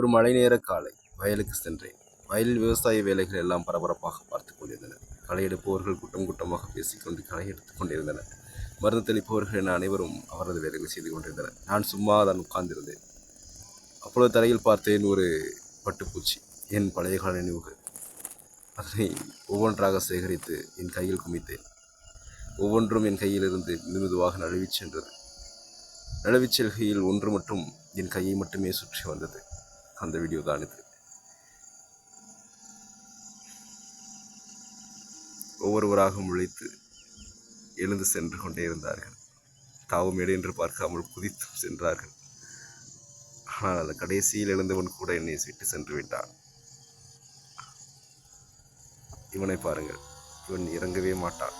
ஒரு மழை நேர காலை வயலுக்கு சென்றேன். வயலில் விவசாய வேலைகள் எல்லாம் பரபரப்பாக பார்த்து கொண்டிருந்தன. களை எடுப்பவர்கள் கூட்டம் கூட்டமாக பேசிக்கொண்டு களை எடுத்துக் கொண்டிருந்தனர். மருந்து தெளிப்பவர்கள் என அனைவரும் அவரது வேலைகளை செய்து கொண்டிருந்தனர். நான் சும்மா தான் உட்கார்ந்திருந்தேன். அப்பொழுது தரையில் பார்த்தேன் ஒரு பட்டுப்பூச்சி. என் பழைய கால நினைவுகள். அதனை ஒவ்வொன்றாக சேகரித்து என் கையில் குமித்தேன். ஒவ்வொன்றும் என் கையிலிருந்து மெதுவாக நழுவிச் சென்றது. நழுவிச் செல்கையில் ஒன்று மட்டும் என் கையை மட்டுமே சுற்றி வந்தது. அந்த வீடியோ தான் இது. ஒவ்வொருவராக முளைத்து எழுந்து சென்று கொண்டே இருந்தார்கள். தாவும் எடு என்று பார்க்காமல் குதித்து சென்றார்கள். ஆனால் அந்த கடைசியில் எழுந்தவன் கூட என்னை விட்டு சென்று விட்டான். இவனை பாருங்கள். இவன் இறங்கவே மாட்டான்.